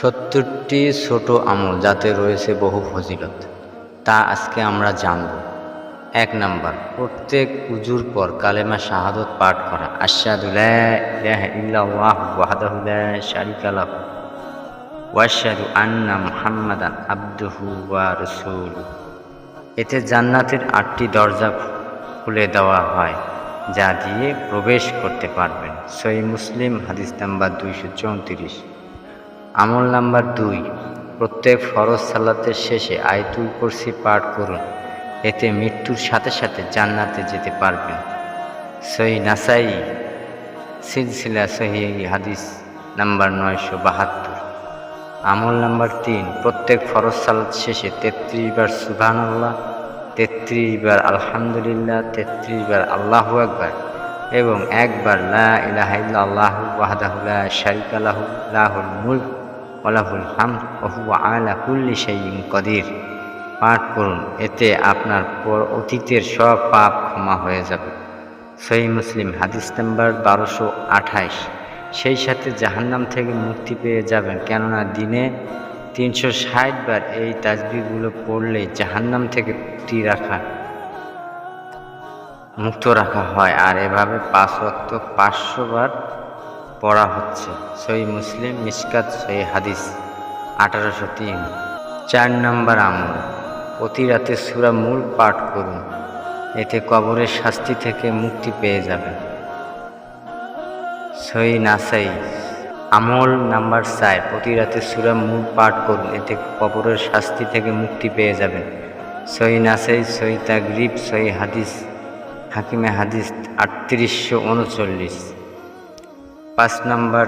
সত্তরটি ছোট আমল যাতে রয়েছে বহু ফজিলত। তা আজকে আমরা জানব। এক নাম্বার, প্রত্যেক উজুর পর কালেমা শাহাদত পাঠ করা। আশাদুল্লাহ ওয়াশহাদু আন্না মুহাম্মাদান আবদুহু ওয়া রাসূলুহু। এতে জান্নাতের আটটি দরজা খুলে দেওয়া হয়, যা দিয়ে প্রবেশ করতে পারবেন। সই মুসলিম হাদিস নাম্বার দুইশো চৌত্রিশ। আমল নাম্বার দুই, প্রত্যেক ফরজ সালাতের শেষে আয়তুল কুরসি পাঠ করুন। এতে মৃত্যুর সাথে সাথে জান্নাতে যেতে পারবেন। সই নাসাই, সিলসিলা সহি হাদিস নাম্বার নয়শো বাহাত্তর। আমল নাম্বার তিন, প্রত্যেক ফরজ সালাত শেষে তেত্রিশ বার সুবহান আল্লাহ তেত্রিশ বার আলহামদুলিল্লাহ, তেত্রিশ বার আল্লাহু আকবার এবং একবার লা ইলাহা ইল্লাল্লাহ ওয়াহদাহু লা শারিকা লাহু, লাহুল মুলক। ওয়া হাম হামদ আলা কুল্লি শাইইন কদির। পাঠ করুন, এতে আপনার অতীতের সব পাপ ক্ষমা হয়ে যাবে। সহি মুসলিম হাদিস নাম্বার বারোশো আঠাইশ সেই সাথে জাহান্নাম থেকে মুক্তি পেয়ে যাবেন, কেননা দিনে তিনশো ষাট বার এই তাজবিগুলো পড়লে জাহান্নাম থেকে মুক্তি রাখা, মুক্ত রাখা হয়। আর এভাবে পাঁচ ওয়াক্ত পাঁচশো বার পড়া হচ্ছে। সই মুসলিম, মিসকাত সই হাদিস, আঠারোশো তিন। চার নম্বর আমল। প্রতি রাতে সুরা মূল পাঠ করুন। এতে কবরের শাস্তি থেকে মুক্তি পেয়ে যাবেন। সই নাসাই। আমল নাম্বার চার। প্রতি রাতে সুরা মূল পাঠ করুন। এতে কবরের শাস্তি থেকে মুক্তি পেয়ে যাবেন। সই নাসাই, সই তাগরিব, সই হাদিস, হাকিমে হাদিস আটত্রিশশো উনচল্লিশ। পাঁচ নম্বর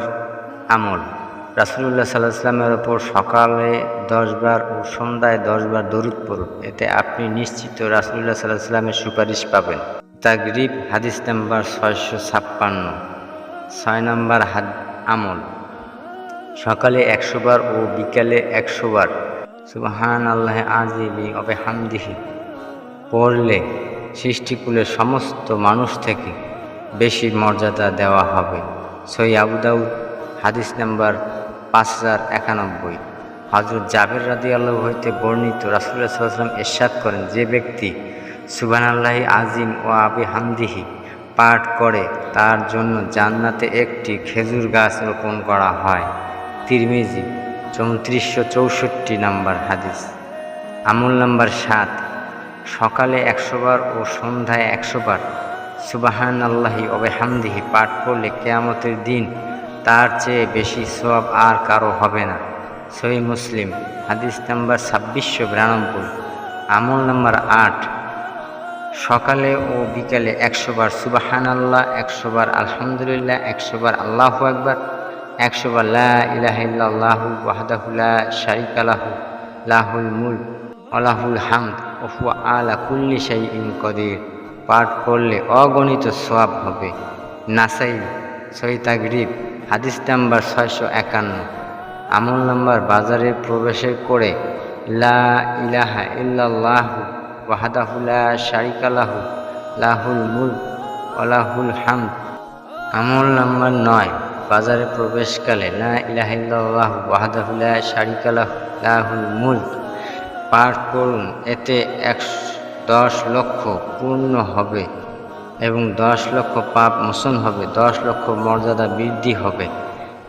আমল। রাসুলুল্লাহ সাল্লাহ সাল্লামের ওপর সকালে দশবার ও সন্ধ্যায় দশবার দরুদ পড়ুন। এতে আপনি নিশ্চিত রাসুলুল্লাহ সাল্লাহ সাল্লামের সুপারিশ পাবেন। তাগরিব হাদিস নাম্বার ছয়শো ছাপ্পান্ন। ছয় নম্বর হাদ, আমল। সকালে একশো বার ও বিকালে একশো বার সুবাহান আল্লাহ আজিবি অবে হামদিহি পড়লে সৃষ্টিকুলের সমস্ত মানুষ থেকে বেশি মর্যাদা দেওয়া হবে। সই আবুদাউদ হাদিস নাম্বার পাঁচ হাজার একানব্বই। হজরত জাবের রাদি আল্লাহ হইতে বর্ণিত রাসুল্লাহ সাল্লাম এরশাদ করেন, যে ব্যক্তি সুবান আল্লাহ আজিম ও আবি হামদিহি পাঠ করে, তার জন্য জান্নাতে একটি খেজুর গাছ রোপণ করা হয়। তিরমিজি, চৌত্রিশশো চৌষট্টি নাম্বার হাদিস। আমল নাম্বার সাত, সকালে একশো বার ও সন্ধ্যায় একশো বার সুবাহান আল্লাহি অবেহামদিহি পাঠ করলে কেয়ামতের দিন তার চেয়ে বেশি সব আর কারও হবে না। সহি মুসলিম, হাদিস নাম্বার ছাব্বিশশো বিরানব্বই, আমল নাম্বার আট, সকালে ও বিকালে একশো বার সুবাহান আল্লাহ একশো বার আলহামদুলিল্লাহ একশো বার আল্লাহু একবার একশো বার লা ইলাহিল্লাহু ওয়াহদাহুল্লা শারিক আলাহু লাহুল মুল আলাহুল হামদ ওহু আলা কুল্লি শাই ইন কদির। পাঠ করলে অগণিত সোয়াব হবে। নাসাই, সৈতাগরিব, হাদিস নাম্বার ছয়শো একান্ন। আমল নাম্বার বাজারে প্রবেশের করে, লা ইলাহা ইল্লাল্লাহু ওয়াহাদাহুল্লা শারিকালাহু লাহুল মুল আলাহুল হাম আমল নাম্বার নয়, বাজারে প্রবেশকালে লা ইলাহিল্লাহ ওয়াহাদাহুল্লা শারিকালাহু লাহুল মুলক। পাঠ করুন, এতে একশো দশ লক্ষ পূর্ণ হবে এবং দশ লক্ষ পাপ মোচন হবে, দশ লক্ষ মর্যাদা বৃদ্ধি হবে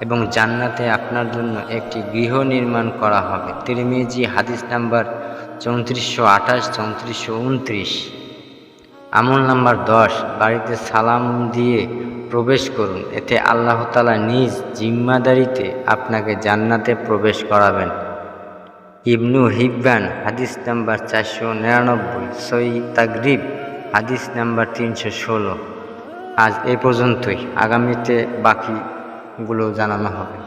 এবং জান্নাতে আপনার জন্য একটি গৃহ নির্মাণ করা হবে। তিরমিজি হাদিস নাম্বার চৌত্রিশশো আঠাশ, চৌত্রিশশো উনত্রিশ। আমল নাম্বার দশ, বাড়িতে সালাম দিয়ে প্রবেশ করুন। এতে আল্লাহ তালা নিজ জিম্মাদারিতে আপনাকে জান্নাতে প্রবেশ করাবেন। ইবনু হিব্বান, হাদিস নাম্বার চারশো নিরানব্বই সই তাগরিব হাদিস নাম্বার তিনশো ষোলো। আজ এ পর্যন্তই। আগামীতে বাকিগুলো জানানো হবে।